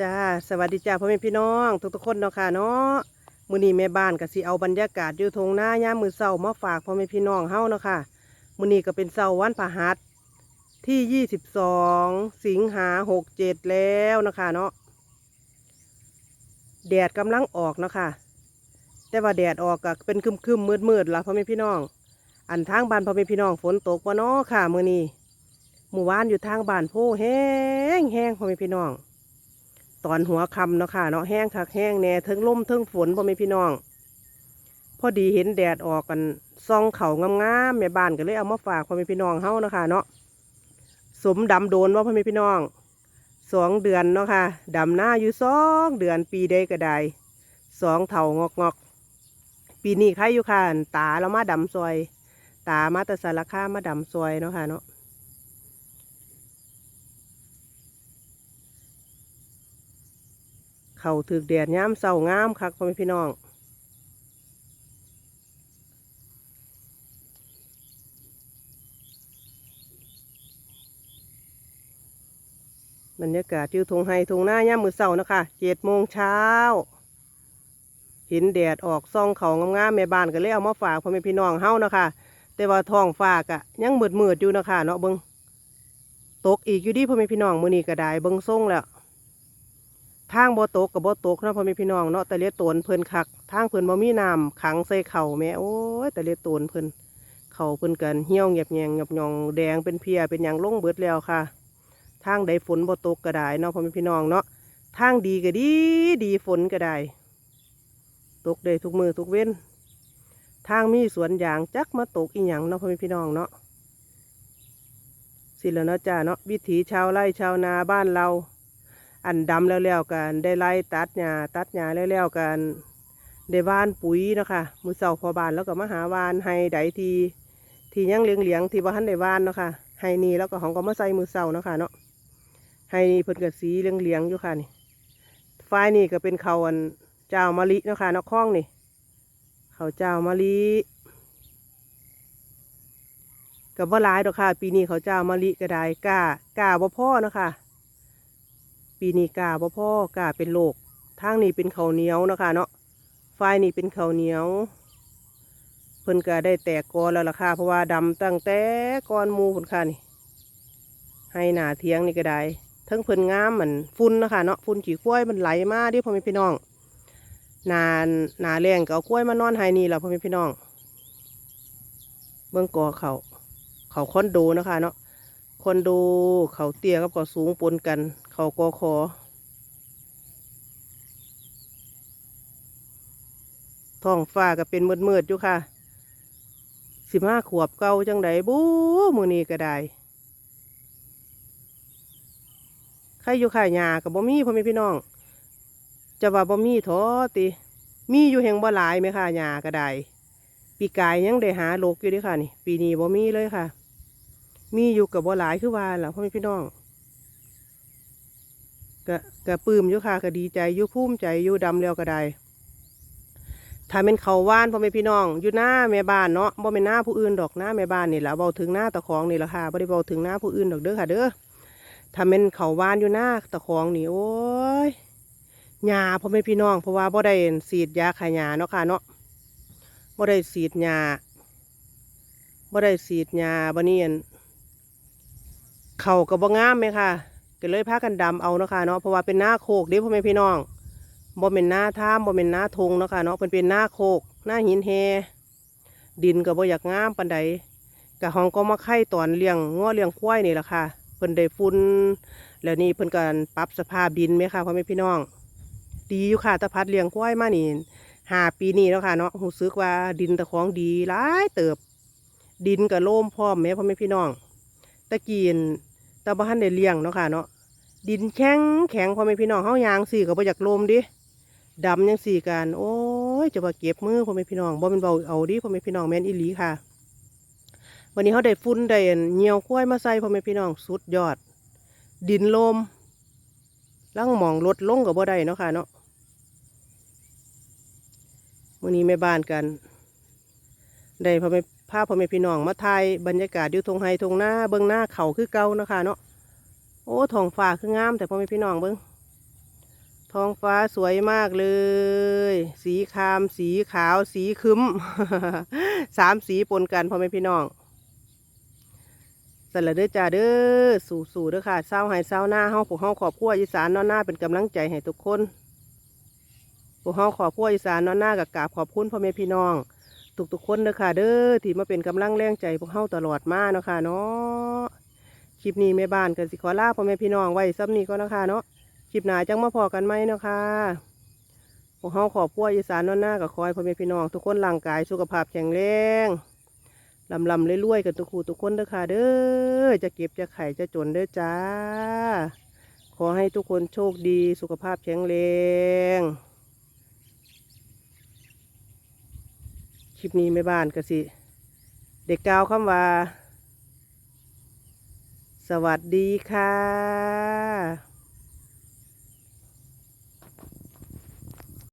จ้าสวัสดีจ้าพ่อแม่พี่น้อง ทุกๆคนเนาะค่ะเนาะมื้อนี้แม่บ้านก็สิเอาบรรยากาศอยู่ทงหน้ายามมือเช้ามาฝากพ่อแม่พี่น้องเฮาเนาะค่ะมื้อนี้ก็เป็นเช้าวันพฤหัสที่ 22 สิงหา67 แล้วเนาะคะเนาะแดดกำลังออกเนาะค่ะแต่ว่าแดดออกก็เป็นครึมๆมืดๆล่ะพ่อแม่พี่น้อง อันทางบ้านพ่อแม่พี่น้องฝนตกบ่เนาะค่ะมื้อนี้หมู่บ้านอยู่ทางบ้านโพแห้งแห้งพ่อแม่พี่น้อง ตอนหัวคำเนาะค่ะเนาะแห้งคักแห้งแน่เทิงลมเทิงฝนพ่อแม่พี่น้อง พอดีเห็นแดดออกกันซองเขางามๆแม่บ้านก็เลยเอามาฝากพ่อแม่พี่น้องเฮาเนาะค่ะเนาะสมดำโดนว่าพ่อแม่พี่น้องสองเดือนเนาะค่ะดำหน้าอยู่สองเดือนปีใดก็ได้สองเท่างอกงอกปีนี้ใครอยู่ค่ะตาเรามาดำซอย ตามาแต่สารคามมาดำซอยเนาะค่ะเนาะ เขาถือแดดย้ำเศร้างามคักพ่อแม่พี่น้องบรรยากาศอยู่ทงไฮทงหน้าย่ามมือเศร้านะคะเจ็ดโมงเช้าเห็นแดดออกซองเขางามๆแม่บ้านก็เลยเอามาฝากพ่อแม่พี่น้องเฮานะคะแต่ว่าท้องฟ้ากอะยังมืดมืดๆอยู่นะคะเนาะเบิงตกอีกอยู่ดีพ่อแม่พี่น้องมือนี้ก็ได้เบิงส่งแล้ว ทางบ่ตกกับบ่ตกเนาะพ่อแม่พี่น้องเนาะแต่เลียตนเพิ่นคักทางเพิ่นบ่มีน้ำขังใส่เข่าแม่โอ้ยแต่เลียตนเพิ่นเข่าเพิ่นกันเหี่ยวเงียบแยงหยบยองแดงเป็นเพียเป็นหยังลงเบิดแล้วค่ะ ทางใดฝนบ่ตกก็ได้เนาะพ่อแม่พี่น้องเนาะทางดีก็ดีดีฝนก็ได้ตกได้ทุกมือทุกเว้น ทางมีสวนยางจักมาตกอีหยังเนาะพ่อแม่พี่น้องเนาะสิแล้วเนาะจ้าเนาะวิถีชาวไร่ชาวนาบ้านเรา อันดำแล้วๆกันได้ไล่ตัดหญ้าตัดหญ้าแล้วๆกันได้วานปุ๋ยนะคะมือเสาพอบานแล้วก็มาหาวานให้ใดทีที่ยังเลี้ยงเลี้ยงที่ว่าทันได้วานเนาะค่ะให้นี่แล้วก็ของก็มาใส่มือเสาเนาะค่ะเนาะให้นี่เพิ่นก็สีเลี้ยงเลี้ยงอยู่ค่ะนี่ฝ้ายนี่ก็เป็นเขาอันเจ้ามะลิเนาะค่ะนาะคล้องนี่เขาเจ้ามะลิกับว่าหลายดอกค่ะ ปีนี้เขาเจ้ามะลิก็ได้กล้ากล้าบ่พ่อเนาะค่ะ ปีนี้กาบ่พ่อกาเป็นโรคทางนี้เป็นเขาเหนียวนะคะเนาะฝ่ายนี้เป็นเขาเหนียว เพิ่นก็ได้แตกกอแล้วล่ะค่ะเพราะว่าดำตั้งแต่ก้อนมูพุ่นค่ะนี่ ให้หนาเทียงนี่ก็ได้ทั้งเพิ่นงามเหมือนฝุ่นนะคะเนาะฝุ่นขี้ข้วยมันไหลมาเดิพ่อแม่พี่น้องนาหนาแรงก็เอากล้วยมานอนให้นี่แหละพ่อแม่พี่น้อง เบื้องกอเขาเขาคอนโดเนะคะเนาะ คอนโด เขาเตี้ยกับเขาสูงปนกัน เขากอคอท้องฟ้าก็เป็นมืดมืดอยู่ค่ะ สิบห้าขวบเก่าจังไดบู๊มือนี้ก็ได้ใครอยู่ข่ายหญ้ากับบ่มีพ่อแม่พี่น้อง จะว่าบ่มีท้อติ มีอยู่แห่งบ่หลายไหมค่ะหญ้าก็ได้ ปีกายยังได้หาโลกอยู่ดิค่ะนี่ ปีนี้บ่มีเลยค่ะ มีอยู่กับบ่หลายคือว่าล่ะพ่อแม่พี่น้องก็ก็ปลื้มอยู่ค่ะก็ดีใจอยู่ภูมิใจอยู่ดำแล้วก็ได้ถ้าเป็นเขาว่านพ่อแม่พี่น้องอยู่หน้าแม่บ้านเนาะบ่เป็นหน้าผู้อื่นดอกหน้าแม่บ้านนี่แหละเบาถึงหน้าตะของนี่แหละค่ะบ่ได้เบาถึงหน้าผู้อื่นดอกเด้อค่ะ เด้อถ้าเป็นเขาว่านอยู่หน้าตะของนี่โอ้ยหญ้าพ่อแม่พี่น้องเพราะว่าบ่ได้ฉีดยาขายหญ้าเนาะค่ะเนาะบ่ได้ฉีดหญ้าบ่ได้ฉีดหญ้าบ่เนียน เขาก็บ่งามไหมค่ะก็เลยพากันดำเอาเนาะค่ะเนาะเพราะว่าเป็นหน้าโคกเด้พ่อแม่พี่น้องบ่เป็นหน้าท่ามบ่เป็นหน้าทงเนาะค่ะเนาะเป็นเป็นหน้าโคกหน้าหินแฮดินก็บ่อยากงามปานใดกะห้องก็มาไข่ตอนเลี้ยงง้อเลี้ยงควายนี่แหละค่ะเพิ่นได้ฝุ่นแล้วนี่เพิ่นก็ปรับสภาพดินไหมค่ะพ่อแม่พี่น้อง ดีอยู่ค่ะตะพัดเลี้ยงควายมานี่หาปีนี้แล้วค่ะเนาะรู้สึกว่าดินตะของดีหลายเติบ ดินก็โล่มพร้อมแม่พ่อแม่พี่น้อง ตะกีน ตะบ้านได้เลี้ยงเนาะค่ะเนาะดินแข็งแข็งพอแม่พี่น้องเฮายางสี่ก็บ่อยากลมดิดำยังสี่กันโอ้ยจะมาเก็บมือพ่อแม่พี่น้องบ่เป็นเบาเอาดิพ่อแม่พี่น้องแม่นอีหลีค่ะ วันนี้เขาได้ฟุ้นได้เหนียวกล้วยมาใส่พ่อแม่พี่น้องสุดยอด ดินลมล่างหมองลดลงกับบ่ได้เนาะค่ะเนาะวันนี้แม่บ้านกันได้พ่อแม่ พาพ่อแม่พี่น้องมาถ่ายบรรยากาศอยู่ทงไฮทงหน้าเบื้องหน้าเขาคือเก่านะคะเนาะโอ้ท้องฟ้าคืองาม แต่พ่อแม่พี่น้องเบิ้องท้องฟ้าสวยมากเลย สีคราม สีขาว สีคึ้ม สามสีปนกันพ่อแม่พี่น้องสละเด้อจ้าเด้อสู่สู่เด้อค่ะเศร้าให้เศร้าหน้าเฮาพวกเฮาขอบครัวอีสานนอนหน้าเป็นกำลังใจให้ทุกคนพวกเฮาขอบครัวอีสานนอนหน้ากับกาบขอบคุณพ่อแม่พี่น้อง ทุกๆคนเด้อค่ะ เด้อที่มาเป็นกำลังแรงใจพวกเฮาตลอดมาเนาะค่ะเนาะคลิปนี้แม่บ้านกันสิขอลาพ่อแม่พี่น้องไว้ซ้ำนี้ก็นาะคะเนาะคลิปหน้าจังมาพอกันไหมเนาะค่ะพวกเฮาขอบครัวอีสานนอนหน้ากับคอยพ่อแม่พี่น้อง ทุกคนร่างกายสุขภาพแข็งแรงลำลำเรวยๆกันทุกคู่ทุกคนเด้อค่ะเด้อจะเก็บจะไข่จะจนเด้อจ้า ขอให้ทุกคนโชคดีสุขภาพแข็งแรง ลิปนี้ไม่บ้านก็สิ เด็กกล่าวคำว่า สวัสดีค่ะ